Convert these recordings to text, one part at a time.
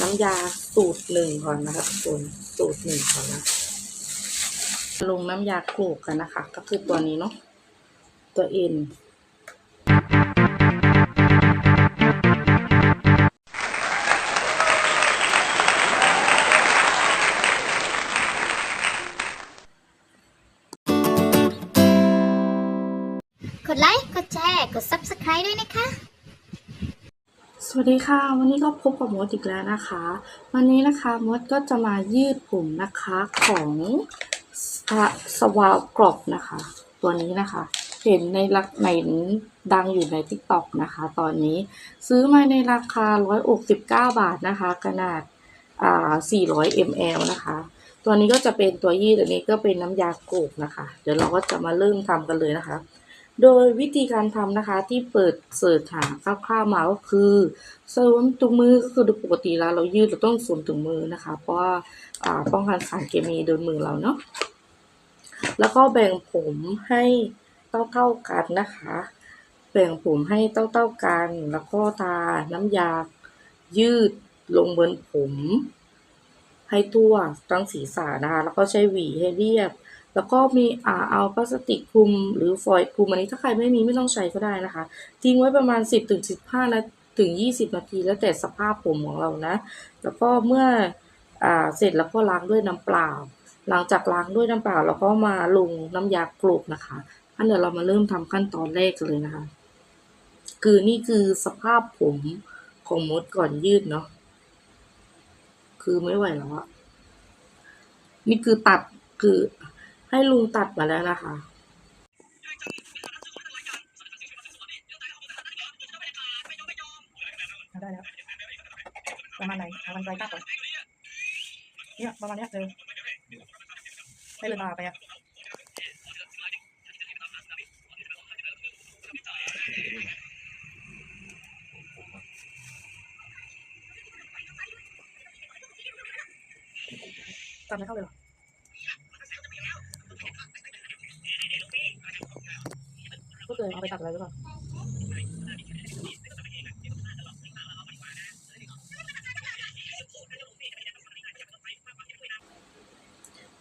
น้ำยาสูตรหนึ่งก่อนนะคะทุกคนสูตรหนึ่งก่อนนะลงน้ำยาโขลกกันนะคะ ก็คือตัวนี้เนาะตัวเอ็น ดีค่ะวันนี้ก็พบกับมดอีกแล้วนะคะ วันนี้นะคะมดก็จะมายืดผมนะคะของสวาวกรอบนะคะ ตัวนี้นะคะ เห็นในรักในดังอยู่ใน t ิ k t o k นะคะ ตอนนี้ซื้อมาในราคา 169 บาทนะคะ ขนาดอ่า400 ml นะคะ ตัวนี้ก็จะเป็นตัวยืดอันนี้ก็เป็นน้ำยาโกกนะคะ เดี๋ยวเราก็จะมาเริ่มทำกันเลยนะคะ โดยวิธีการทำนะคะที่เปิดเสิร์ชหาคร่าวๆมาก็คือสวมถุงมือก็คือโดยปกติแล้วเรายืดเราต้องสวมถุงมือนะคะ เพราะว่าป้องกันสารเคมีโดนมือเราเนาะแล้วก็แบ่งผมให้เท่าๆกันนะคะ แบ่งผมให้เท่าๆกัน แล้วก็ทาน้ำยายืดลงบนผม ให้ทั่วทั้งศีรษะนะคะ แล้วก็ใช้หวีให้เรียบ แล้วก็มีอ่าเอาพลาสติกคลุมหรือฟอยล์คลุมอันนี้ถ้าใครไม่มีไม่ต้องใช้ก็ได้นะคะ ทิ้งไว้ประมาณ 10ถึง15นาถึง 20 นาทีแล้วแต่สภาพผมของเรานะ แล้วก็เมื่ออ่าเสร็จแล้วก็ล้างด้วยน้ำเปล่า หลังจากล้างด้วยน้ำเปล่าแล้วก็มาลงน้ำยาโกลกนะคะอันเดี๋ยวเรามาเริ่มทำขั้นตอนแรกเลยนะคะ คือนี่คือสภาพผมของมดก่อนยืดเนาะคือไม่ไหวแล้วอะนี่คือตัดคือ ให้ลุงตัดมาแล้วนะคะทำได้แล้ว ประมาณไหนเอากันไกลตัดก่อนเนี่ยประมาณเนี้ยเจอให้เลยมาไปอะตัดไม่เข้าเลยเหรอ ก็เลยเอาไปตัดอะไรหรือเปล่า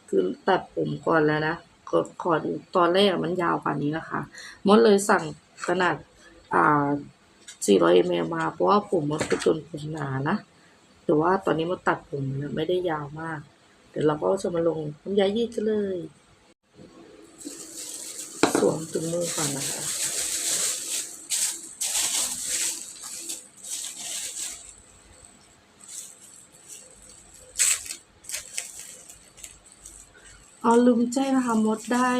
คือตัดผมก่อนแล้วนะก่อนก่อนตอนแรกมันยาวกว่านี้นะคะมดเลยสั่งขนาด อ่า 400 ml มา เพราะว่าผมมดเป็นจนผมหนานะ แต่ว่าตอนนี้มดตัดผมไม่ได้ยาวมาก เดี๋ยวเราก็จะมาลงน้ำยายืดกันเลย สวมถุงมือก่อนนะคะอ๋อลืมแจ้งนะคะมดได้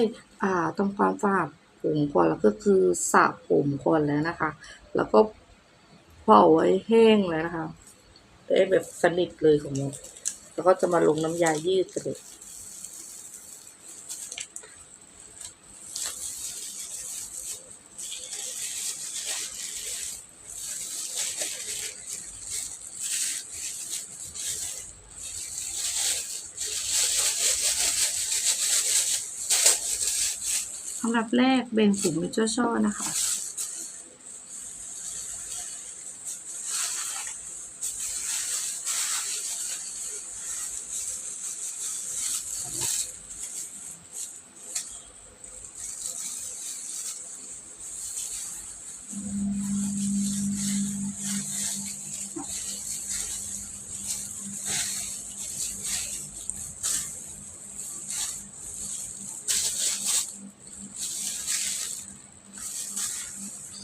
อ่าทำความสะอาดผมก่อนแล้วก็คือสระผมก่อนแล้วนะคะ แล้วก็เผาไว้แห้งแล้วนะคะได้แบบสนิทเลยของมดแล้วก็จะมาลงน้ำยายืดกันเลย ดับแรกเบ่งผมเป็นช่อๆนะคะ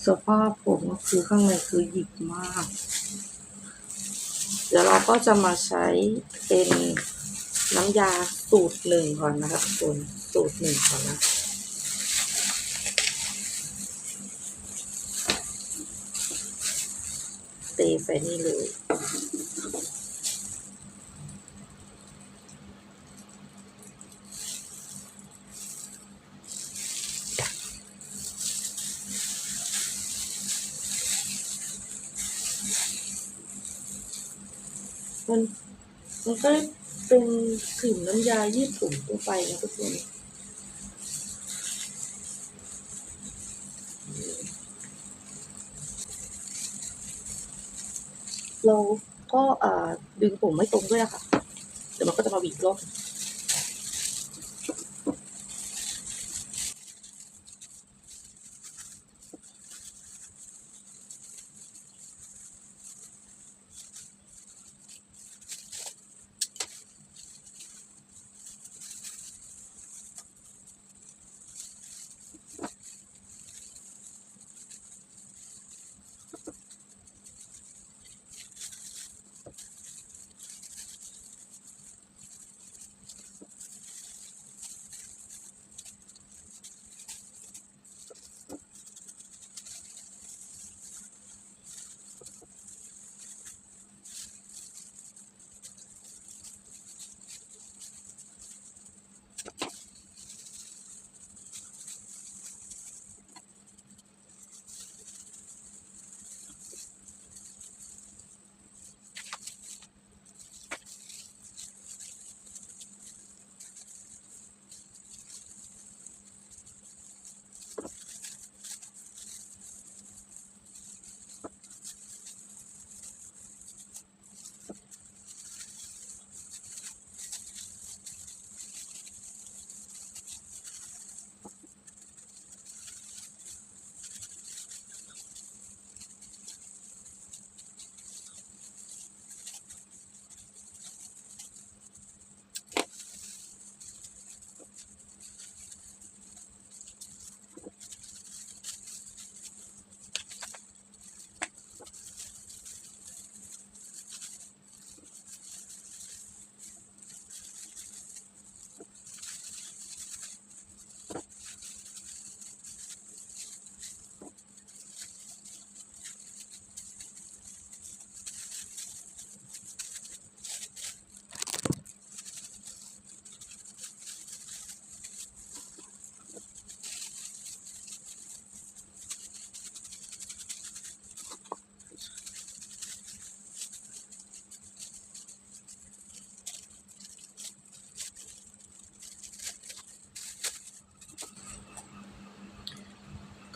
สภาพผมก็คือข้างในคือหยิกมาก เดี๋ยวเราก็จะมาใช้เป็นน้ำยาสูตรหนึ่งก่อนนะครับคุณ สูตรหนึ่งก่อนนะเตไปนี่เลย มันก็เป็นกลิ่นน้ำยายืดถุงตัวไปนะทุกคนเราก็เอ่อดึงผมไม่ตรงด้วยนะคะเดี๋ยวมันก็จะมาบีบรอบ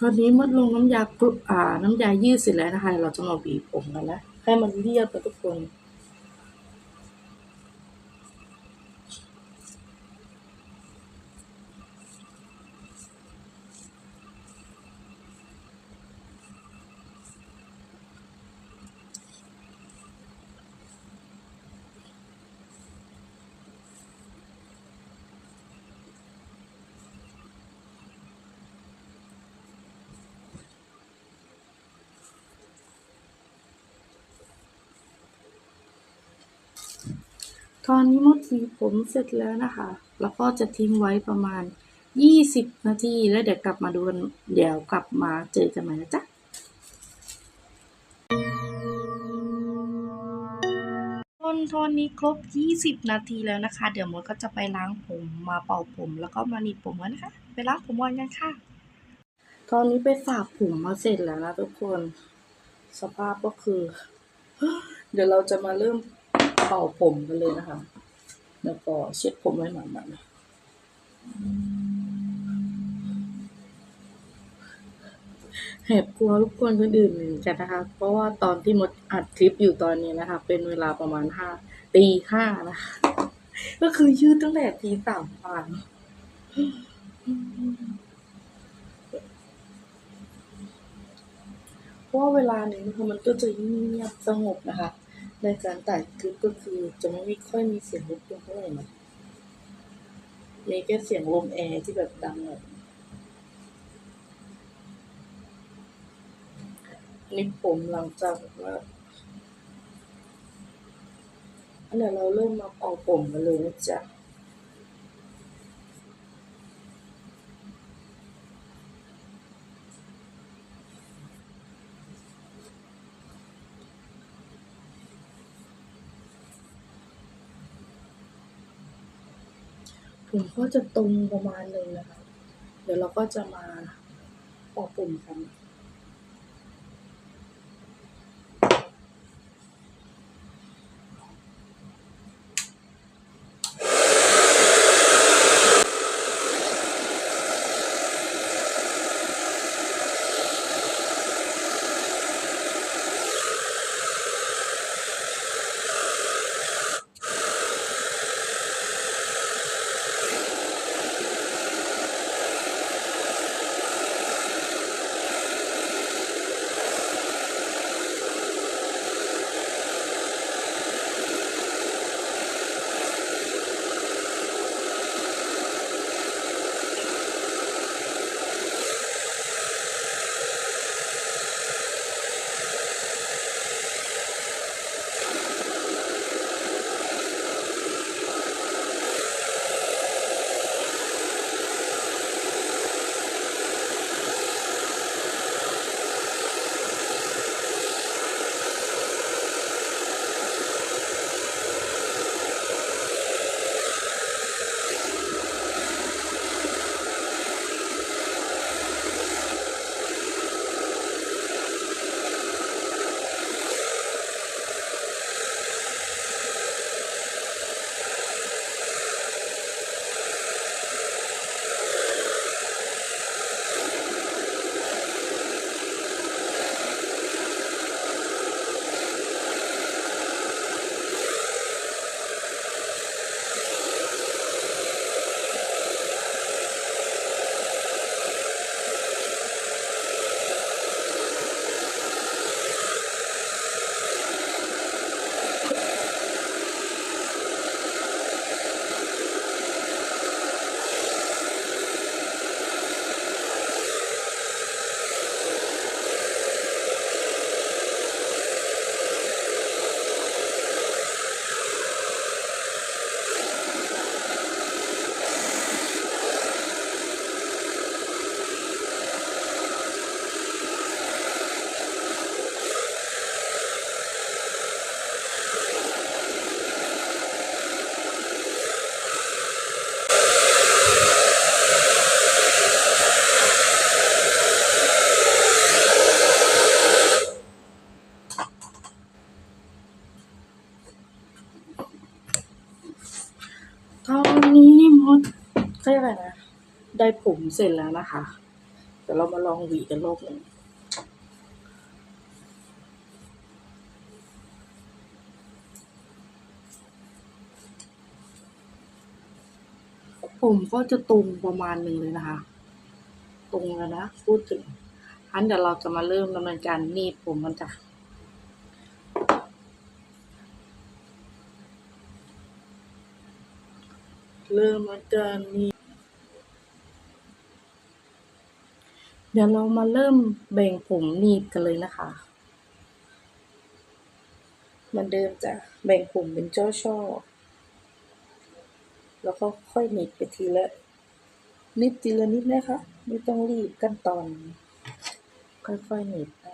อนนี้มดลงน้ำยากรุอ่า น้ำยายืดเสร็จแล้วนะคะ เราจะมาบีบผมกันแล้วให้มันเรียบไปทุกคน ตอนนี้มดสีผมเสร็จแล้วนะคะ แล้วก็จะทิ้งไว้ประมาณ 20 นาที แล้วเดี๋ยวกลับมาดูกันเดี๋ยวกลับมาเจอกันใหม่นะจ๊ะตอนตอนนี้ครบ 20 นาทีแล้วนะคะ เดี๋ยวมดก็จะไปล้างผมมาเป่าผม แล้วก็มาหนีบผมกันนะคะ ไปล้างผมวันกันค่ะ ตอนนี้ไปฝากผมมาเสร็จแล้วนะทุกคน สภาพก็คือ เดี๋ยวเราจะมาเริ่ม เป่าผมกันเลยนะคะ แล้วก็เช็ดผมไว้หมาดๆแหบกลัวทุกคนคนอื่นเหมือนกันนะคะ เพราะว่าตอนที่มดอัดคลิปอยู่ตอนนี้นะคะ เป็นเวลาประมาณห้าตีห้านะคะ ก็คือยืดตั้งแต่ตีสามปานเพราะเวลานี้นะคะมันก็จะเงียบสงบนะคะ ในการตัดคลิปก็คือจะไม่ค่อยมีเสียงรบกวนเท่าไหร่นะมีแค่เสียงลมแอร์ที่แบบดังหน่อยอันนี้ผมหลังจากว่าอันเดี๋ยวเราเริ่มมาเป่าผมกันเลยนะจ๊ะ ผมก็จะตรงประมาณหนึงนะคะ เดี๋ยวเราก็จะมาปอกปุ่มกัน ได้ผมเสร็จแล้วนะคะเดี๋ยวเรามาลองหวีกันรอบหนึ่งผมก็จะตรงประมาณหนึ่งเลยนะคะ ตรงแล้วนะ พูดถึงอันเดี๋ยวเราจะมาเริ่มดำเนินการหนีบผมกันจ้ะเริ่มอาการนี้ ดี๋ยวเรามาเริ่มแบ่งผมหนีบกันเลยนะคะเหมือนเดิมจะแบ่งผมเป็นช่อช่อๆแล้วก็ค่อยหนีบไปทีละนิดทีละนิดนะคะ ไม่ต้องรีบขั้นตอน ค่อยๆหนีบไป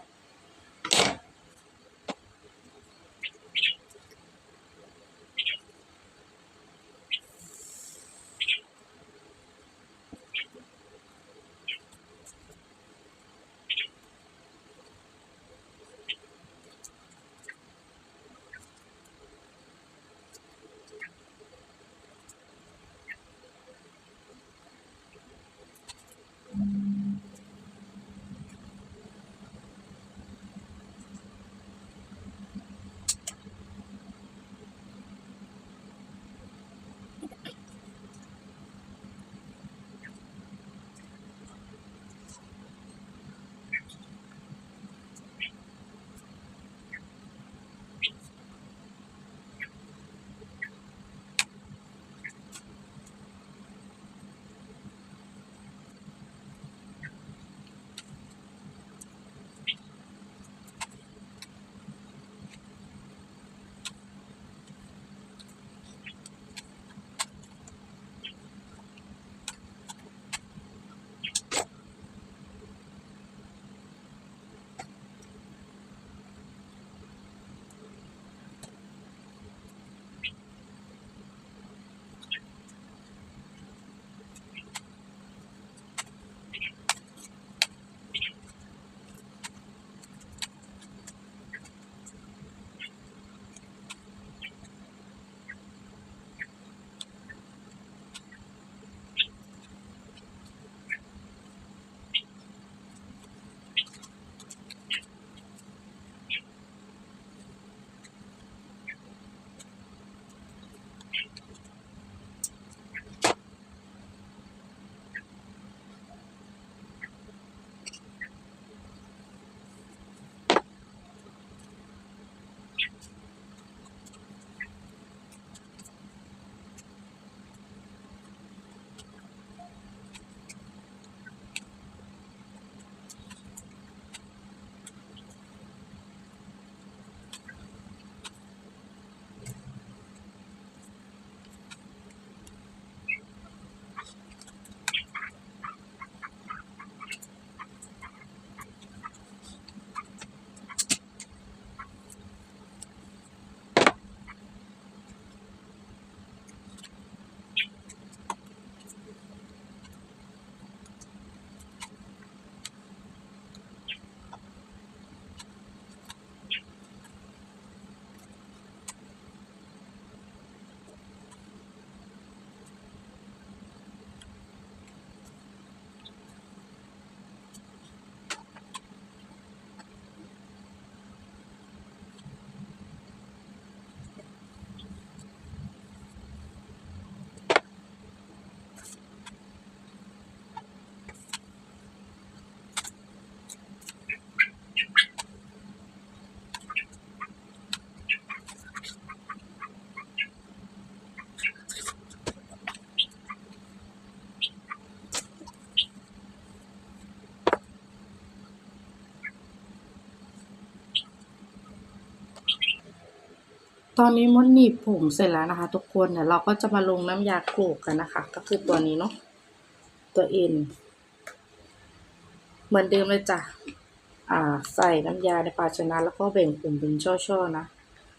อนนี้มดหนีบผมเสร็จแล้วนะคะ ทุกคนเดี๋ยวเราก็จะมาลงน้ำยาโขลกกันนะคะ ก็คือตัวนี้เนาะตัวเอ็นเหมือนเดิมเลยจ้ะอ่า ใส่น้ำยาในภาชนะแล้วก็แบ่งผมเป็นช่อๆนะ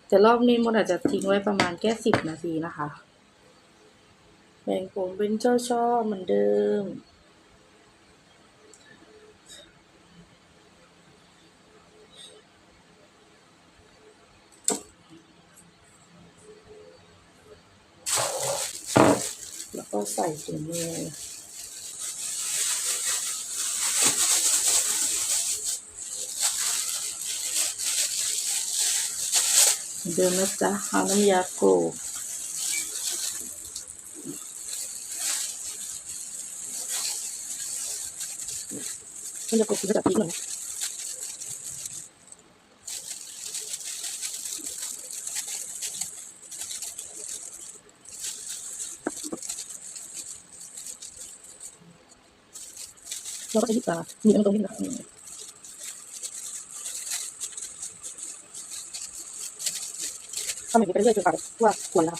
แต่รอบนี้มดอาจจะทิ้งไว้ประมาณแค่สิบนาทีนะคะ แบ่งผมเป็นช่อๆเหมือนเดิม ก็ใส่ถุงมือเดิมนะจ๊ะเอาน้ำยาโกรกมันจะกดกินแบบพริกหน่อ เราก็จะหยิบตามีตรงนี้นะทำแบบนี้ไปเรื่อยๆจนกว่าว่าควรแล้ว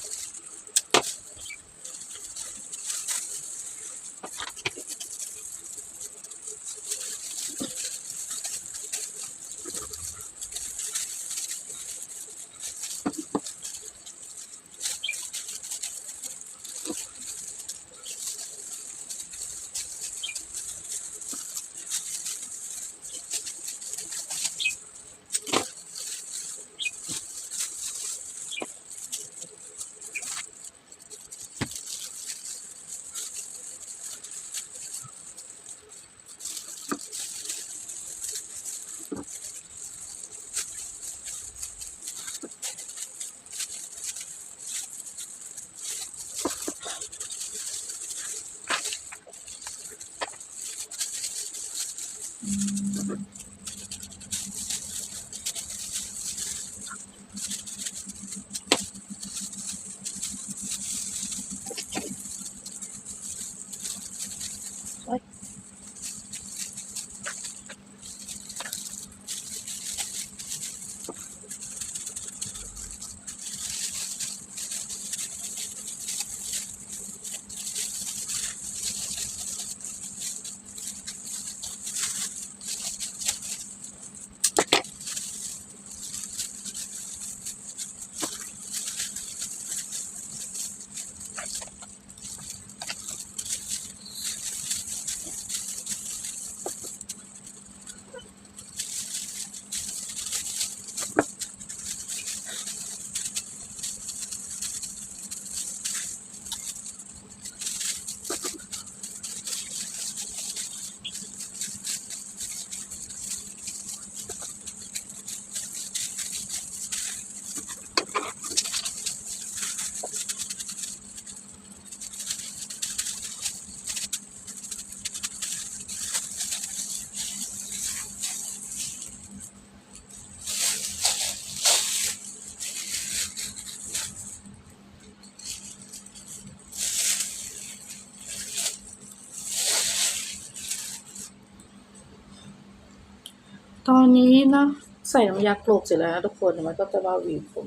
นนี้นะ ใส่น้ำยาโกลกเสร็จแล้วนะทุกคนมันก็จะว่าวีผม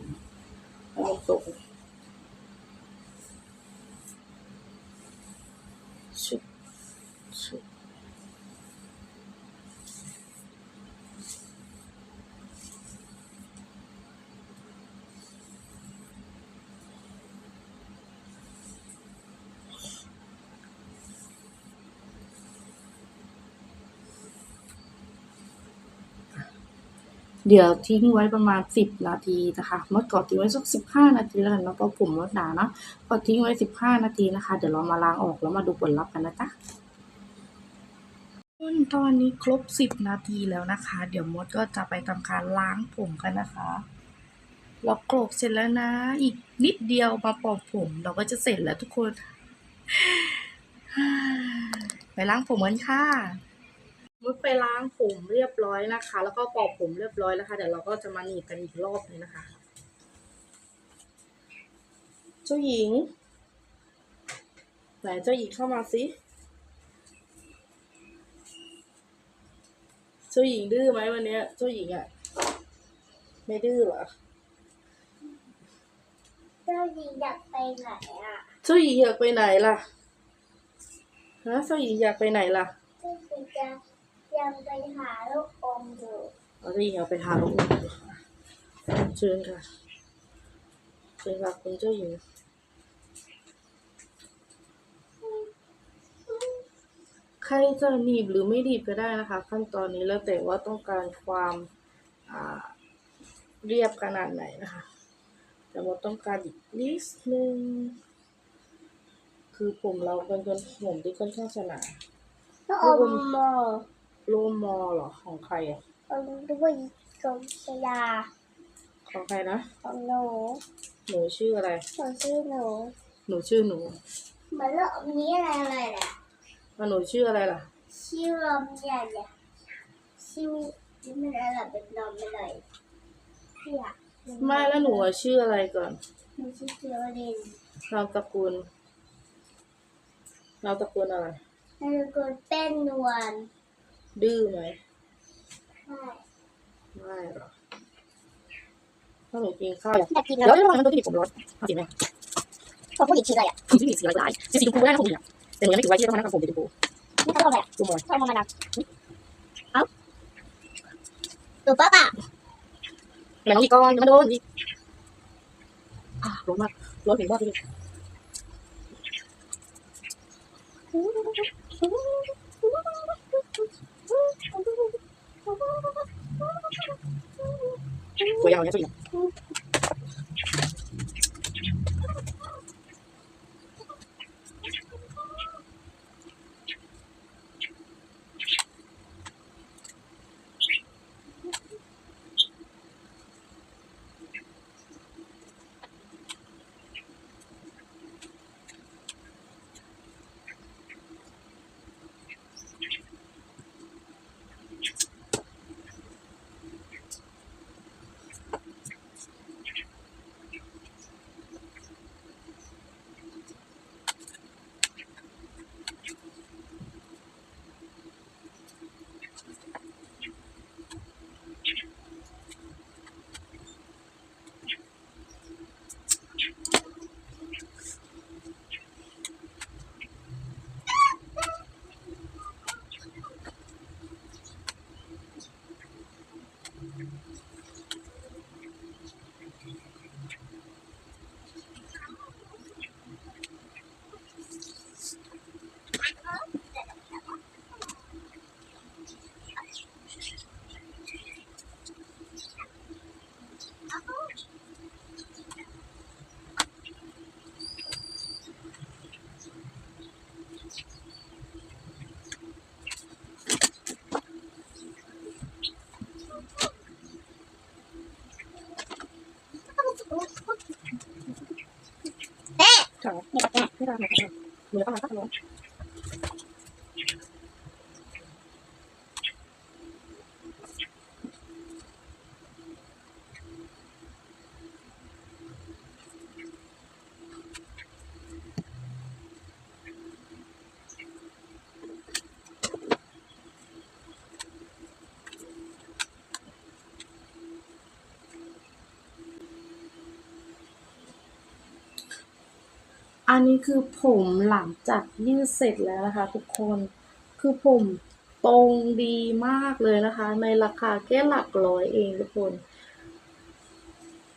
แล้วมันตกชุดชุด เดี๋ยวทิ้งไว้ประมาณสิบนาทีนะคะมดก่อนทิ้งไว้สักสิบห้านาทีแล้วกันเนาะเพราะผมมดหนานะก็ทิ้งไว้สิบห้านาทีนะคะ เดี๋ยวเรามาล้างออกแล้วมาดูผลลัพธ์กันนะจ๊ะตอนนี้ครบสิบนาทีแล้วนะคะ เดี๋ยวมดก็จะไปทำการล้างผมกันนะคะเราโกรกเสร็จแล้วนะ อีกนิดเดียวมาปอกผม เราก็จะเสร็จแล้วทุกคน ไปล้างผมกันค่ะ มดไปล้างผมเรียบร้อยนะคะ แล้วก็ปอกผมเรียบร้อยแล้วค่ะเดี๋ยวเราก็จะมาหนีบกันอีกรอบเลยนะคะเจ้าหญิงไหนเจ้าหญิงเข้ามาสิเจ้าหญิงดื้อไหมวันเนี้ยเจ้าหญิงอะไม่ดื้อเหรอเจ้าหญิงอยากไปไหนอะเจ้าหญิงอยากไปไหนล่ะฮะเจ้าหญิงอยากไปไหนล่ะเจ้าหญิงจะ ยังไปหาลูกอมอยู่เอาจ้าหญิงอาไปหาลูกอมดีกว่าเชิญค่ะเชิญค่ะคุณเจ้าหญิงใครจะหนีบหรือไม่หนีบก็ได้นะคะ ขั้นตอนนี้แล้วแต่ว่าต้องการความเรียบขนาดไหนนะคะ แต่ว่าต้องการอีกนิดนึงคือผมเราเป็นคนผมที่ค่อนข้างฉลาดล้วเอม โลมอเหรอของใครอะเอาด้วยกรมชยาของใครนะ ของหนูหนูชื่ออะไร หนูชื่อหนู หนูชื่อหนูเหมือนเรามีอะไรอะไรแหละแล้วหนูชื่ออะไรล่ะ ชื่อลมใหญ่เนี่ยชื่อนี่มันอะไรเป็นลมไปเลยเพี่ยไม่แล้วหนูอะชื่ออะไรก่อนหนูชื่อเกียวดินนามตระกูลนามตระกูลอะไรแล้วก็เป็นนวล ดื้อไหมใช่ไม่หรอกถ้าหนูกินข้าวอยากกินเดี๋ยวแล้วเดี๋ยวมันตัวที่ผมร้อนเอาสีไหมพอพูดอีกทีเลยอะผมที่มีสีหลายๆสีสีชมพูไม่ได้นะผมเนี่ยแต่หนูยังไม่ถึงวัยที่จะต้องมานั่งทำผมสีชมพูนี่เขาทำอะไรดูมอยเขาทำอะไรเอ้าตัวป้าป่ะแม่น้องอีกก้อนยังไม่โดนอีกอะร้อนมากร้อนถึงบ้านเลย ตัวยาวเอันนี้คือผมหลังจากยืดเสร็จแล้วนะคะ ทุกคน คือผมตรงดีมากเลยนะคะ ในราคาแค่หลักร้อยเองทุกคน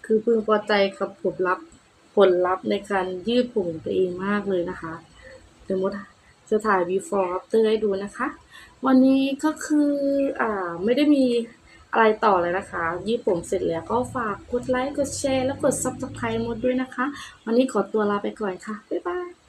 คือพึงพอใจกับผลลัพธ์ผลลัพธ์ในการยืดผมตัวเองมากเลยนะคะเดี๋ยวมดจะถ่าย before after ให้ดูนะคะ วันนี้ก็คืออ่าไม่ได้มี อะไรต่อเลยนะคะ ยืดผมเสร็จแล้วก็ฝากกดไลค์กดแชร์ แล้วกด subscribe มดด้วยนะคะ วันนี้ขอตัวลาไปก่อนค่ะ บ๊ายบาย